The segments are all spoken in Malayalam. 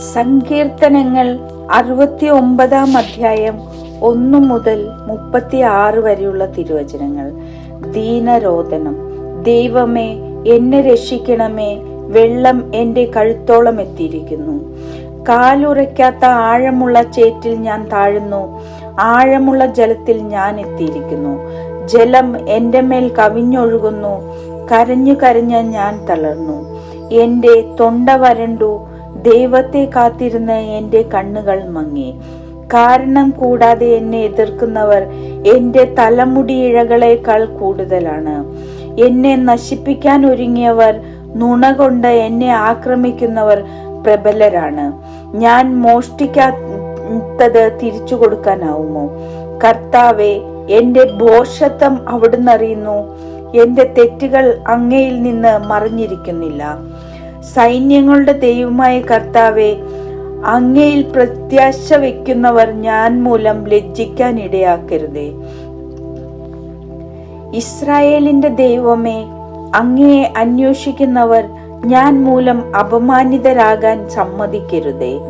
സങ്കീർത്തനങ്ങൾ അറുപത്തി ഒമ്പതാം അധ്യായം ഒന്നു മുതൽ മുപ്പത്തി ആറ് വരെയുള്ള തിരുവചനങ്ങൾ. ദീനരോധനം ദൈവമേ എന്നെ രക്ഷിക്കണമേ. വെള്ളം എന്റെ കഴുത്തോളം എത്തിയിരിക്കുന്നു. കാലുറയ്ക്കാത്ത ആഴമുള്ള ചേറ്റിൽ ഞാൻ താഴുന്നു. ആഴമുള്ള ജലത്തിൽ ഞാൻ എത്തിയിരിക്കുന്നു. ജലം എന്റെ മേൽ കവിഞ്ഞൊഴുകുന്നു. കരഞ്ഞു കരഞ്ഞ ഞാൻ തളർന്നു. എന്റെ തൊണ്ട വരണ്ടു. ദൈവത്തെ കാത്തിരുന്ന് എന്റെ കണ്ണുകൾ മങ്ങി. കാരണം കൂടാതെ എന്നെ എതിർക്കുന്നവർ എന്റെ തലമുടി ഇഴകളേക്കാൾ കൂടുതലാണ്. എന്നെ നശിപ്പിക്കാൻ ഒരുങ്ങിയവർ നുണ കൊണ്ട് എന്നെ ആക്രമിക്കുന്നവർ പ്രബലരാണ്. ഞാൻ മോഷ്ടിക്കാത്തത് തിരിച്ചു കൊടുക്കാനാവുമോ? കർത്താവെ എന്റെ ഭോഷത്വം അവിടുന്ന് അറിയുന്നു. എന്റെ തെറ്റുകൾ അങ്ങയിൽ നിന്ന് മറിഞ്ഞിരിക്കുന്നില്ല. സൈന്യങ്ങളുടെ ദൈവമായ കർത്താവെ അങ്ങയിൽ പ്രത്യാശ വെക്കുന്നവർ ഞാൻ മൂലം ലജ്ജിക്കാൻ ഇടയാക്കരുതേ. ഇസ്രായേലിന്റെ ദൈവമേ അങ്ങയെ അന്വേഷിക്കുന്നവർ ഞാൻ മൂലം അപമാനിതരാകാൻ സമ്മതിക്കരുതേ.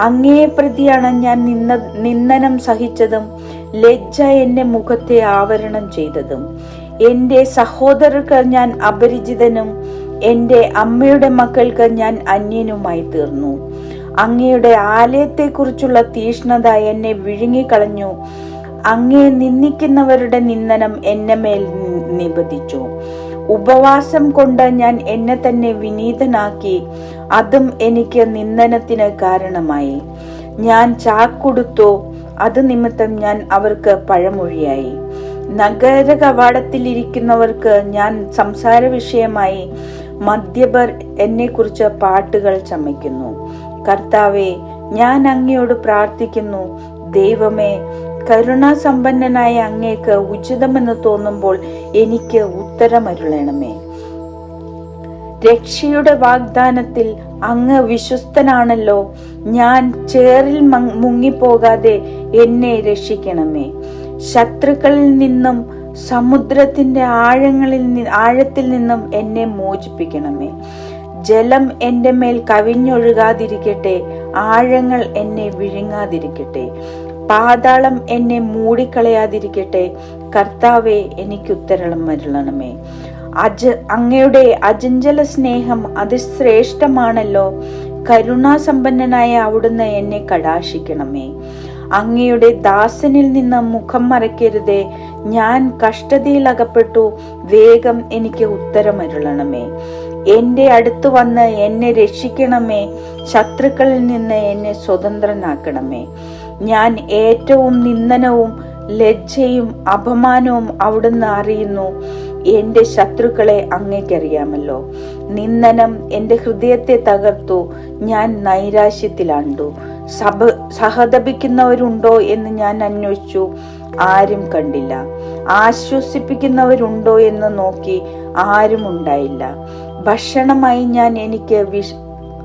അങ്ങയെ പ്രതിയാണ് ഞാൻ നിന്ന നിന്ദനം സഹിച്ചതും ലജ്ജ എന്റെ മുഖത്തെ ആവരണം ചെയ്തതും. എന്റെ സഹോദരർക്ക് ഞാൻ അപരിചിതനും എന്റെ അമ്മയുടെ മക്കൾക്ക് ഞാൻ അന്യനുമായി തീർന്നു. അങ്ങയുടെ ആലയത്തെക്കുറിച്ചുള്ള തീഷ്ണത എന്നെ വിഴുങ്ങിക്കളഞ്ഞു. അങ്ങേ നിന്ദിക്കുന്നവരുടെ നിന്ദനം എന്നെ മേൽ നിബന്ധിച്ചു. ഉപവാസം കൊണ്ട് ഞാൻ എന്നെ തന്നെ വിനീതനാക്കി. അതും എനിക്ക് നിന്ദനത്തിന് കാരണമായി. ഞാൻ ചാക്കൊടുത്തു. അത് നിമിത്തം ഞാൻ അവർക്ക് പഴമൊഴിയായി. നഗര കവാടത്തിലിരിക്കുന്നവർക്ക് ഞാൻ സംസാര വിഷയമായി മദ്യപർ എന്നെക്കുറിച്ച് പാട്ടുകൾ ചമയ്ക്കുന്നു. കർത്താവെ ഞാൻ അങ്ങയോട് പ്രാർത്ഥിക്കുന്നു. ദൈവമേ കരുണാസമ്പന്നനായ അങ്ങേക്ക് ഉചിതമെന്ന് തോന്നുമ്പോൾ എനിക്ക് ഉത്തരമരുളണമേ. രക്ഷയുടെ വാഗ്ദാനത്തിൽ അങ്ങ് വിശ്വസ്തനാണല്ലോ. ഞാൻ ചേറിൽ മുങ്ങിപ്പോകാതെ എന്നെ രക്ഷിക്കണമേ. ശത്രുക്കളിൽ നിന്നും സമുദ്രത്തിന്റെ ആഴങ്ങളിൽ ആഴത്തിൽ നിന്നും എന്നെ മോചിപ്പിക്കണമേ. ജലം എന്റെ മേൽ കവിഞ്ഞൊഴുകാതിരിക്കട്ടെ ആഴങ്ങൾ എന്നെ വിഴുങ്ങാതിരിക്കട്ടെ. പാതാളം എന്നെ മൂടിക്കളയാതിരിക്കട്ടെ കർത്താവെ എനിക്ക് ഉത്തരളം വരണമേ അജ അങ്ങയുടെ അജഞ്ചല സ്നേഹം അതിശ്രേഷ്ഠമാണല്ലോ. കരുണാസമ്പന്നനായ അവിടുന്ന് എന്നെ കടാശിക്കണമേ അങ്ങയുടെ ദാസനിൽ നിന്ന് മുഖം മറയ്ക്കരുതേ. ഞാൻ കഷ്ടതയിൽ അകപ്പെട്ടു. വേഗം എനിക്ക് ഉത്തരമരുളണമേ. എന്റെ അടുത്ത് വന്ന് എന്നെ രക്ഷിക്കണമേ. ശത്രുക്കളിൽ നിന്ന് എന്നെ സ്വതന്ത്രനാക്കണമേ. ഞാൻ ഏറ്റവും നിന്ദനവും ലജ്ജയും അപമാനവും അവിടുന്ന് അറിയുന്നു. എന്റെ ശത്രുക്കളെ അങ്ങേക്കറിയാമല്ലോ. നിന്ദനം എന്റെ ഹൃദയത്തെ തകർത്തു. ഞാൻ നൈരാശ്യത്തിലാണ്ടു. സഭ സഹതപിക്കുന്നവരുണ്ടോ എന്ന് ഞാൻ അന്വേഷിച്ചു. ആരും കണ്ടില്ല. ആശ്വസിപ്പിക്കുന്നവരുണ്ടോ എന്ന് നോക്കി ആരും ഉണ്ടായില്ല. ഭക്ഷണമായി ഞാൻ എനിക്ക് വിഷ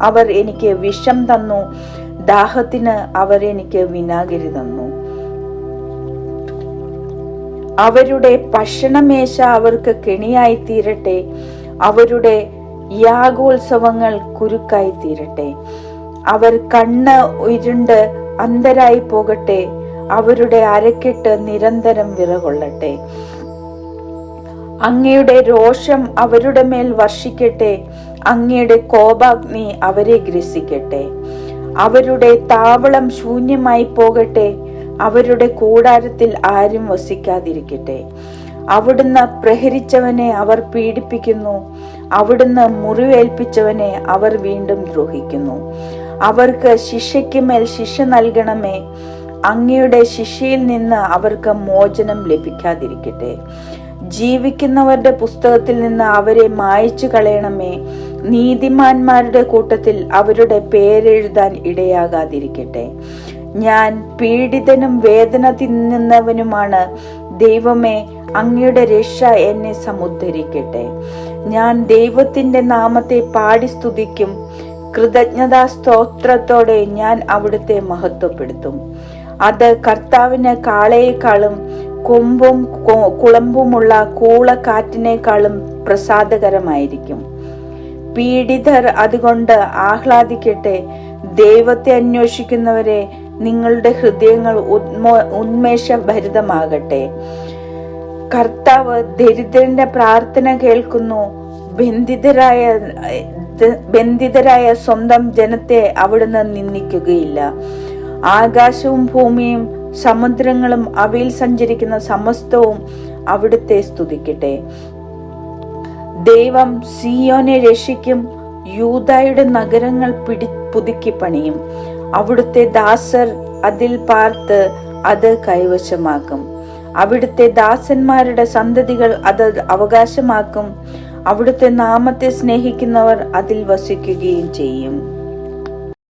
അവർ എനിക്ക് വിഷം തന്നു. ദാഹത്തിന് അവർ എനിക്ക് വിനാഗിരി തന്നു. അവരുടെ ഭക്ഷണമേശ അവർക്ക് കെണിയായി തീരട്ടെ. അവരുടെ യാഗോത്സവങ്ങൾ കുരുക്കായി തീരട്ടെ. അവർ കണ്ണ് ഇരുണ്ട് അന്തരായി പോകട്ടെ. അവരുടെ അരക്കെട്ട് നിരന്തരം വിറകൊള്ളട്ടെ. അങ്ങയുടെ രോഷം അവരുടെ മേൽ വർഷിക്കട്ടെ. അങ്ങയുടെ കോപാഗ്നി അവരെ ഗ്രസിക്കട്ടെ. അവരുടെ താവളം ശൂന്യമായി പോകട്ടെ. അവരുടെ കൂടാരത്തിൽ ആരും വസിക്കാതിരിക്കട്ടെ. അവിടുന്ന് പ്രഹരിച്ചവനെ അവർ പീഡിപ്പിക്കുന്നു. അവിടുന്ന് മുറിവേൽപ്പിച്ചവനെ അവർ വീണ്ടും ദ്രോഹിക്കുന്നു. അവർക്ക് ശിക്ഷയ്ക്ക് മേൽ ശിക്ഷ നൽകണമേ. അങ്ങയുടെ ശിക്ഷയിൽ നിന്ന് അവർക്ക് മോചനം ലഭിക്കാതിരിക്കട്ടെ. ജീവിക്കുന്നവരുടെ പുസ്തകത്തിൽ നിന്ന് അവരെ മായച്ചു കളയണമേ. നീതിമാന്മാരുടെ കൂട്ടത്തിൽ അവരുടെ പേരെഴുതാൻ ഇടയാകാതിരിക്കട്ടെ. ഞാൻ പീഡിതനും വേദന തിന്നുന്നവനുമാണ്. ദൈവമേ അങ്ങയുടെ രക്ഷ എന്നെ സമുദ്ധരിക്കട്ടെ. ഞാൻ ദൈവത്തിന്റെ നാമത്തെ പാടി സ്തുതിക്കും. കൃതജ്ഞതാ സ്തോത്രത്തോടെ ഞാൻ അവിടുത്തെ മഹത്വപ്പെടുത്തും. അത് കർത്താവിന് കാളയേക്കാളും കൊമ്പും കുളമ്പുമുള്ള കൂളക്കാറ്റിനേക്കാളും പ്രസാദകരമായിരിക്കും. പീഡിതർ അതുകൊണ്ട് ആഹ്ലാദിക്കട്ടെ. ദൈവത്തെ അന്വേഷിക്കുന്നവരെ നിങ്ങളുടെ ഹൃദയങ്ങൾ ഉന്മോ ഉന്മേഷഭരിതമാകട്ടെ. കർത്താവ് ദരിദ്രന്റെ പ്രാർത്ഥന കേൾക്കുന്നു. ബന്ധിതരായ ബന്ധിതരായ സ്വന്തം ജനത്തെ അവിടുന്ന് നിന്ദിക്കുകയില്ല. ആകാശവും ഭൂമിയും സമുദ്രങ്ങളും അവയിൽ സഞ്ചരിക്കുന്ന സമസ്തവും അവിടുത്തെ സ്തുതിക്കട്ടെ. ദൈവം സിയോനെ രക്ഷിക്കും യൂതായുടെ നഗരങ്ങൾ പിടി പുതുക്കി പണിയും. അവിടുത്തെ ദാസർ അതിൽ പാർത്ത് അത് കൈവശമാക്കും. അവിടുത്തെ ദാസന്മാരുടെ സന്തതികൾ അത് അവകാശമാക്കും. അവിടുത്തെ നാമത്തെ സ്നേഹിക്കുന്നവർ അതിൽ വസിക്കുകയും ചെയ്യും.